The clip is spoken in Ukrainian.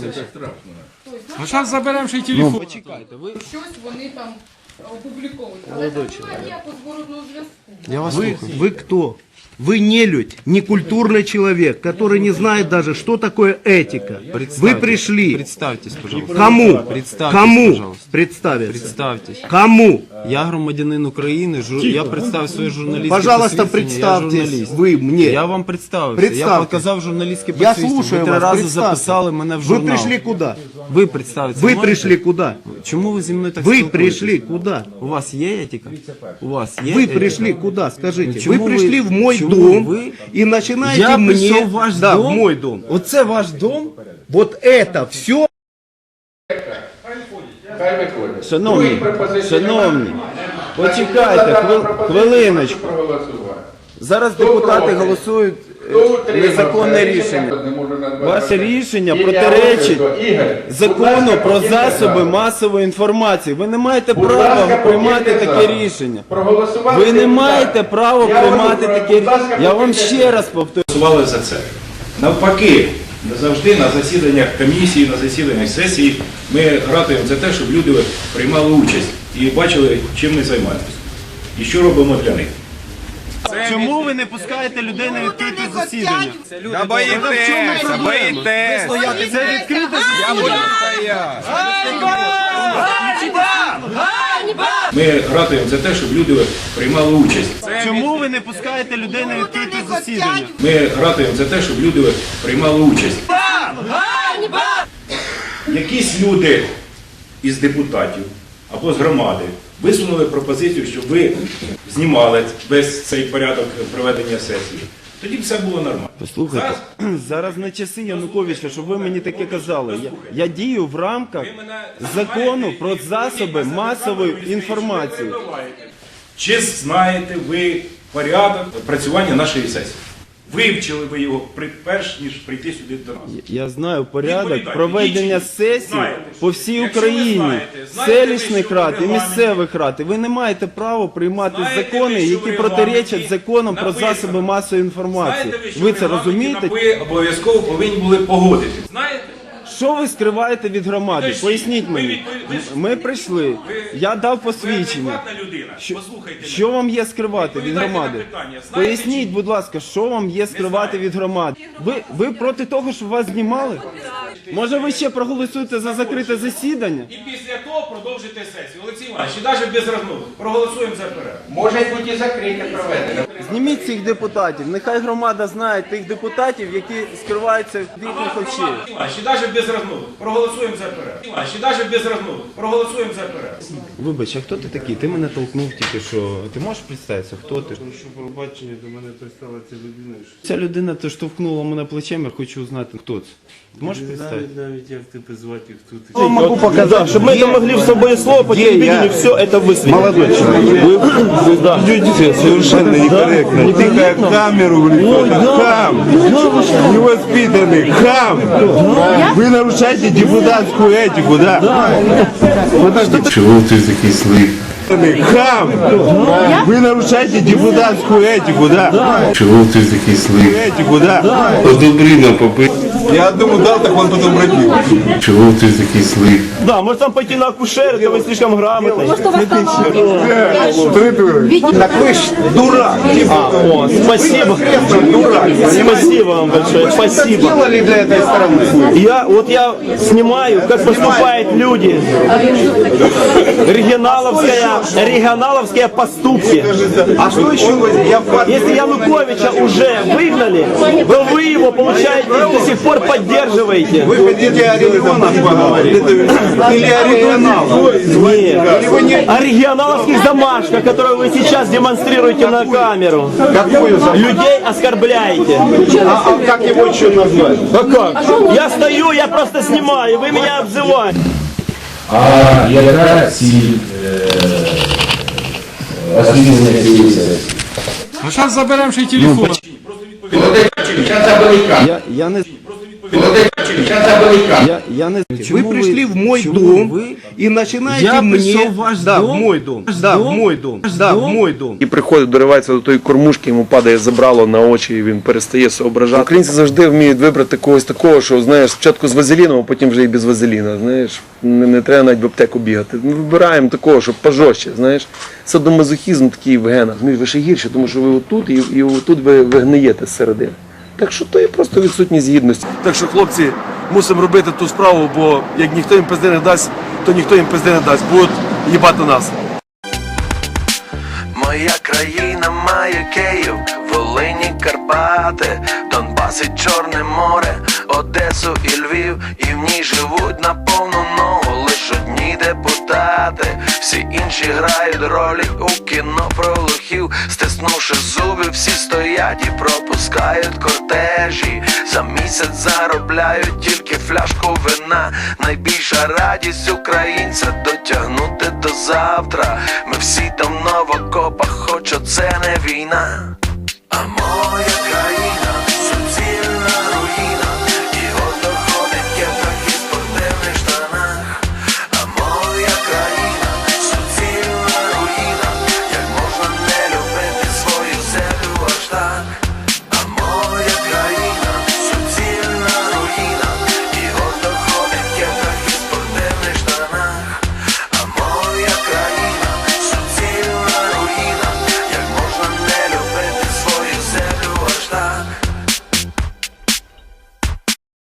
Це страшно. Ну зараз заберемо ще й телефон. Ну, почекайте, ви. Щось вони там Молодой тут Я вас Вы, слухаю. вы кто? Вы нелюдь, некультурный человек, который не знает даже, что такое этика. Вы пришли. Представьтесь, пожалуйста. Кому? Представьтесь, Кому пожалуйста. представиться? Представьтесь. Кому? Я громадянин Украины. жур... я представив своє журналістське Пожалуйста, представьтесь. Вы мне. Я мне. вам представився, я показал показав журналістське Я слушаю Ви три вас. раз представьтесь. записали мене в журнал. Вы пришли куда? Вы представитися Вы можете? пришли куда? Чему вы зі мною так Вы пришли куда? куда? У вас є етика? У вас є Вы етика? пришли куда, э, скажите? Чому Вы пришли ви- в мой дом ви- и начинаете Я мне... пришел ваш да, дом? в мой дом. Вот это ваш дом? Вот это все Хай виходить. Почекайте, хвилиночку. Зараз депутати Доброго. голосують Е, незаконне рішення. Ваше рішення протиречить закону про засоби масової інформації. Ви не маєте права приймати таке рішення. Ви не маєте права приймати таке рішення. Я вам ще раз повторюю. за це. Навпаки. не Завжди на засіданнях комісії, на засіданнях сесії ми ратуємо за те, щоб люди приймали участь і бачили, чим ми займаємося і що робимо для них. Чому ви не пускаєте людей на відкрите засідання? Та боїтеся, боїтеся. Це відкрите засідання. Ми ратуємо за те, щоб люди приймали участь. Чому ви не пускаєте людей на відкрите засідання? Ми ратуємо за те, щоб люди приймали участь. Якісь люди із депутатів або з громади висунули пропозицію, щоб ви знімали весь цей порядок проведення сесії. Тоді все було нормально. Послухайте, зараз, зараз не часи Януковича, щоб ви мені таке казали. Я, я дію в рамках закону про засоби масової інформації. Чи знаєте ви порядок працювання нашої сесії? Вивчили ви його перш ніж прийти сюди до нас. Я знаю порядок проведення сесії по всій Україні, знаєте, селищних рад і місцевих рад. І ви не маєте права приймати знаєте, закони, ви, які протирічать законам написано. про засоби масової інформації. Знаєте, ви, ви це розумієте? Ви обов'язково повинні були погодити. Знаєте, що ви скриваєте від громади? Поясніть мені. Ви Ми прийшли. Ви- Я дав посвідчення. адекватна людина. Що- Послухайте. Що вам є скривати від громади? Поясніть, чи- будь ласка, що вам є скривати від громади? Ви, ви проти того, щоб вас знімали? Може, ви ще проголосуєте за закрите засідання? І після того продовжите сесію. Олексій Іванович, навіть без розмови. Проголосуємо за перерву. Може бути закрите проведення. Зніміть цих депутатів. Нехай громада знає тих депутатів, які скриваються від їхніх очей. Іванович, навіть без розмови. Проголосуємо за перерву. Олексій Іванович, навіть без розмови проголосуємо за перерву. Вибач, а хто ти такий? Ти мене толкнув тільки що. Ти можеш представитися, хто ти? Тому що пробачення до мене пристала ця людина. що Ця людина то штовхнула мене плечем, я хочу знати, хто це. Ти можеш представити? навіть як тебе звати, хто ти. Я вам могу показать, чтобы мы это могли в собой слово по телевидению все это высветить. Молодой человек, вы ведете себя совершенно некорректно. Тыкая в камеру, блин, там невоспитанный, хам. Ви нарушаєте депутатську етику, да? Чего ты такий злий? Хам! Ви нарушаєте депутатську етику, да? Чего ты такий злий? Етику, да? Подобрино нам попи. Я одному дав, так він потім братів. Чего ты такий злий? Да, может там пойти на акушер, это вы слишком грамотный. Может, у. Так вы ж дурак. А, о, спасибо. Дурак. Спасибо вам большое. Спасибо. Для этой страны. Я, вот я снимаю, как поступают люди. Регионаловская, регионаловские поступки. А что еще? Я Если Януковича уже выгнали, то вы его, получаете, до сих пор поддерживаете. Вы хотите о регионах поговорить? или оригиналов? Нет. О регионаловских замашках, вы сейчас демонстрируете на камеру. Какую Людей оскорбляете. А, а, как его еще назвать? А как? Я стою, я просто снимаю, вы меня обзываете. А яка ціль освітлення цієї сесії? А зараз заберемо ще й телефон. Просто відповідь. Я, я не... Я, я не Вы чому пришли в мой чому дом ви- и начинаете Я мне... пришел в ваш да, дом? в мой дом. Ваш да, дом? в мой дом. Ваш да, дом? в мой дом. І приходить, доривається до тої кормушки, йому падає забрало на очі, і він перестає соображати. Українці завжди вміють вибрати когось такого, що знаєш, спочатку з вазеліном, а потім вже і без вазеліна. Знаєш, не, не треба навіть в аптеку бігати. Ми вибираємо такого, щоб пожорстче, знаєш. Садомазохізм такий в генах. Ну, і ви ще гірше, тому що ви отут і, і отут ви, ви гниєте зсередини. Так що то є просто відсутність гідності. Так що, хлопці, мусимо робити ту справу, бо як ніхто їм пизди не дасть, то ніхто їм пизди не дасть. Будуть їбати нас. Моя країна має Київ, Волині, Карпати, Донбас і Чорне море, Одесу і Львів, і в ній живуть на повну ногу лиш одні депутати. Всі інші грають ролі у кіно про лохів, стиснувши зуби, всі стоять і пропускають кортежі. За місяць заробляють тільки фляжку вина. Найбільша радість українця дотягнути до завтра. Ми всі там в окопах, хоч оце не війна. А моя країна